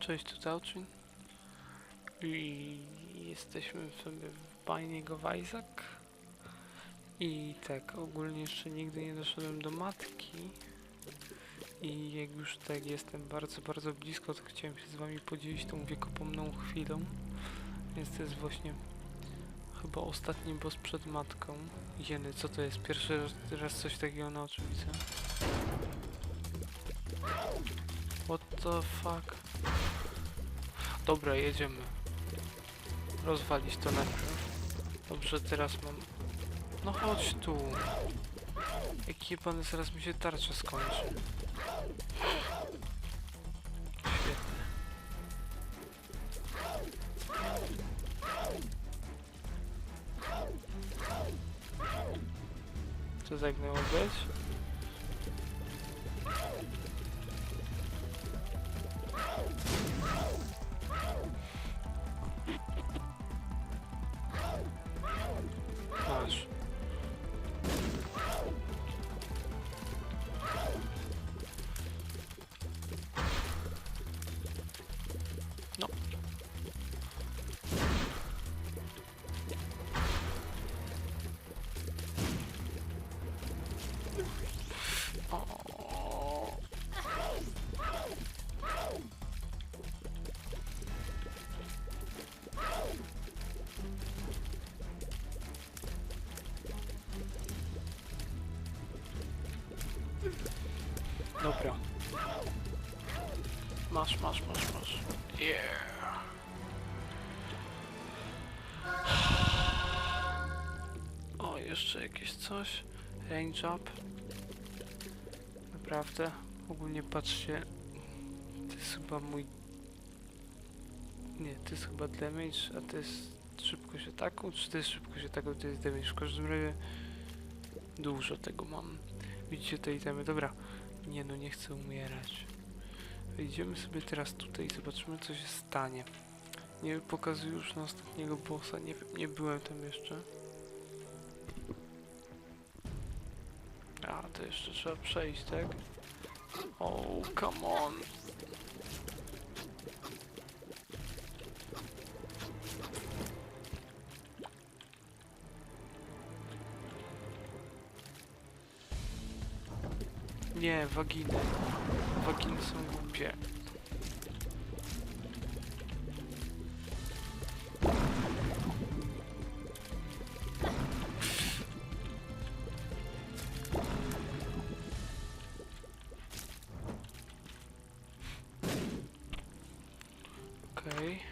Cześć, tu Tauczyn. I jesteśmy sobie w Binding of Isaac. I tak, ogólnie jeszcze nigdy nie doszedłem do matki. I jak już tak jestem bardzo, bardzo blisko, to chciałem się z wami podzielić tą wiekopomną chwilą. Więc to jest właśnie chyba ostatni boss przed matką. Jeny, co to jest? Pierwszy raz, coś takiego na oczy widzę. What the fuck? Dobra, jedziemy. Rozwalić to najpierw. Dobrze, teraz mam... No chodź tu. Jaki pan zaraz mi się tarcza skończy. Świetnie. Co tak miało być? Dobra. Masz, masz, masz, masz. Yeah. O, jeszcze jakieś coś. Range up. Naprawdę. Ogólnie patrzcie. To jest chyba mój... Nie, to jest chyba damage, a to jest szybkość ataku, czy to jest szybkość ataku, to jest damage. W każdym razie dużo tego mam. Widzicie te itemy? Dobra. Nie no, nie chcę umierać. Wejdziemy sobie teraz tutaj i zobaczymy co się stanie. Nie pokazuję już na ostatniego bossa, nie nie byłem tam jeszcze. A, to jeszcze trzeba przejść, tak? Oh, come on. Nie, waginy. Waginy są głupie. Okej.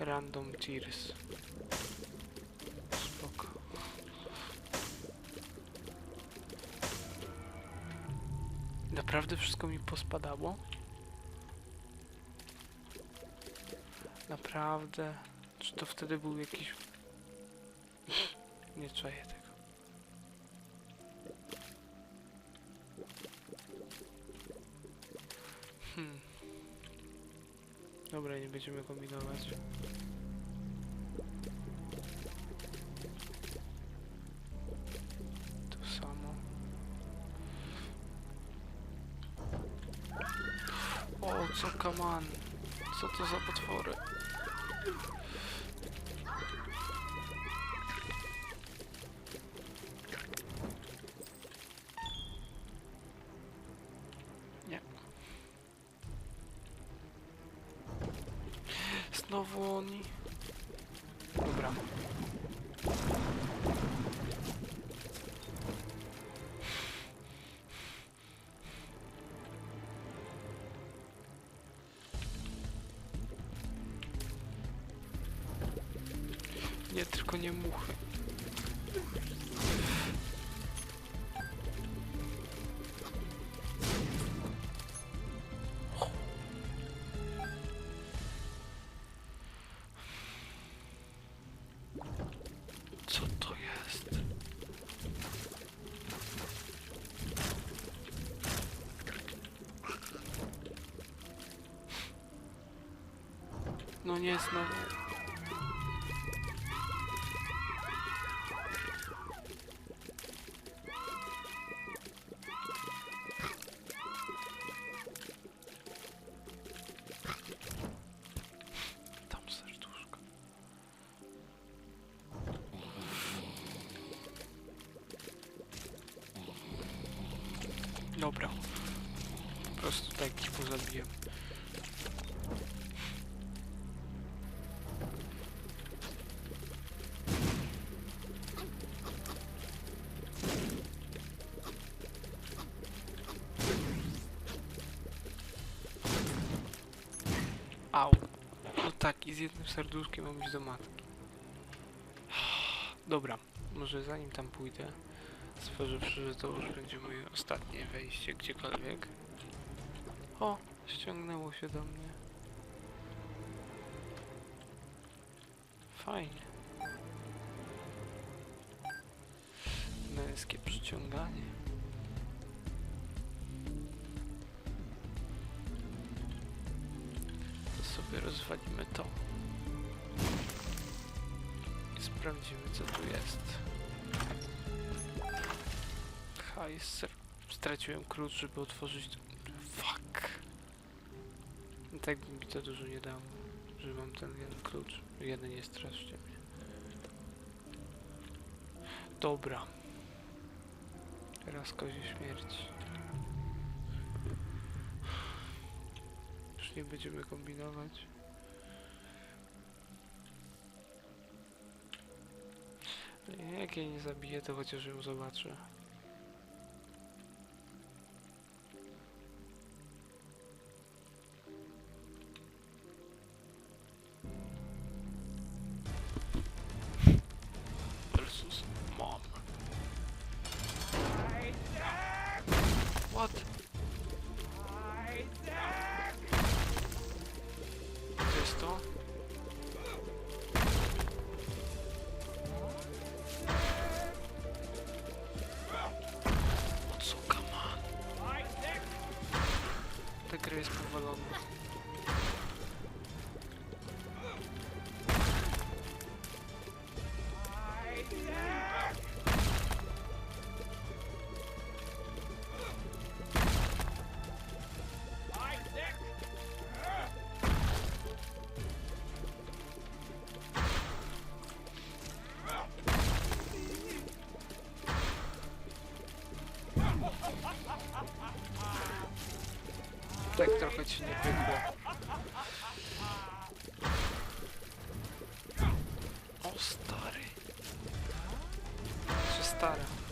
Random tears. Naprawdę wszystko mi pospadało? Naprawdę? Czy to wtedy był jakiś... Nie czaję tego. Hmm. Dobra, nie będziemy kombinować. Co to za potwory? Nie. Znowu Nie, tylko nie muchy. Co to jest? No nie, znowu. Po prostu tak ich pozabiję. Au. No tak, i z jednym serduszkiem mam iść do matki. Dobra, może zanim tam pójdę, stworzywszy, że to już będzie moje ostatnie wejście gdziekolwiek. O, ściągnęło się do mnie. Fajnie. Męskie przyciąganie. To sobie rozwalimy to. I sprawdzimy co tu jest. Hajs. Straciłem klucz, żeby otworzyć... No tak mi to dużo nie dało, że mam ten jeden klucz. Jeden jest strasznie mnie. Dobra. Teraz kozie śmierć. Już nie będziemy kombinować. Nie, Jak jej nie zabiję, to chociaż ją zobaczę. três pro Vagabundo. Trochę ci nie pykło. O stary. Czy stara?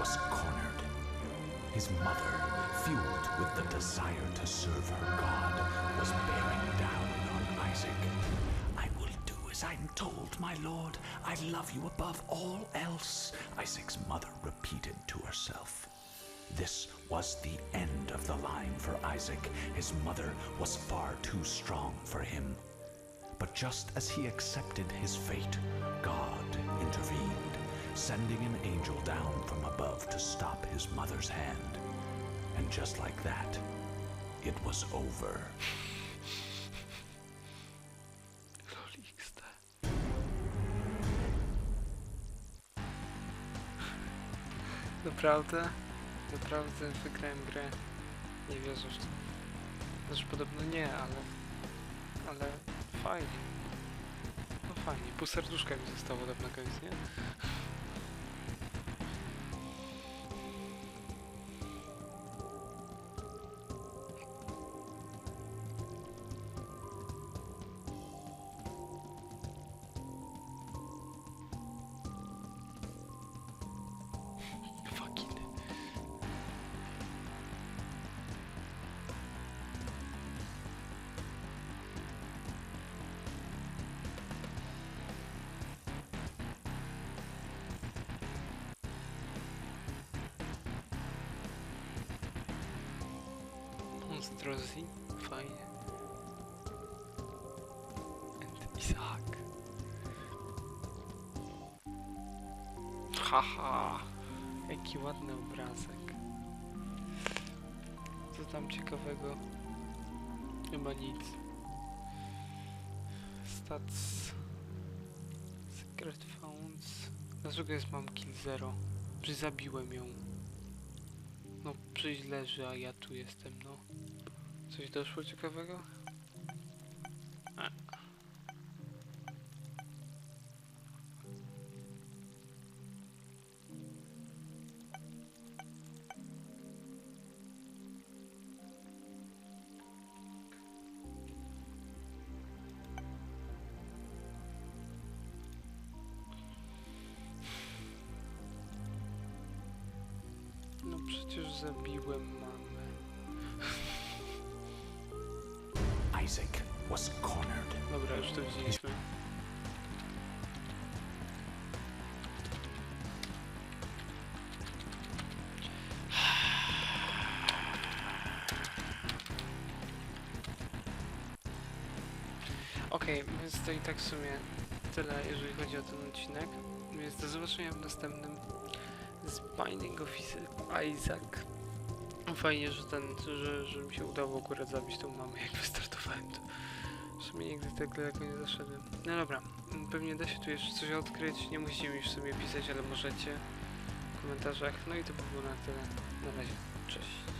Was cornered. His mother, fueled with the desire to serve her God, was bearing down on Isaac. I will do as I'm told, my lord. I love you above all else, Isaac's mother repeated to herself. This was the end of the line for Isaac. His mother was far too strong for him. But just as he accepted his fate, God intervened, sending an angel down from above to stop his mother's hand. And just like that, it was over. Naprawdę? Naprawdę wygrałem grę. Nie wierzę w to. Znaczy podobno nie, ale... Ale fajnie. No fajnie. Pół serduszka mi zostało na koniec, nie? Rosie. Fajnie. And Isaac. Haha. Jaki ładny obrazek. Co tam ciekawego? Chyba nic. Stats. Secret Founds. Dlaczego jest mam kill zero? Czy zabiłem ją? No, przyjść leży, a ja tu jestem, no. Coś doszło ciekawego? A. No przecież zabiłem Isaac was cornered. Dobra, już to widzieliśmy. Okej, więc to i tak w sumie tyle, jeżeli chodzi o ten odcinek. Więc do zobaczenia w następnym z Binding of Isaac. Fajnie, że ten, że, że mi się udało akurat zabić tą mamę, jak wystartowałem to. W sumie nigdy tak daleko nie zaszedłem. No dobra, pewnie da się tu jeszcze coś odkryć. Nie musicie mi w sumie pisać, ale możecie w komentarzach. No i to by było na tyle. Na razie. Cześć.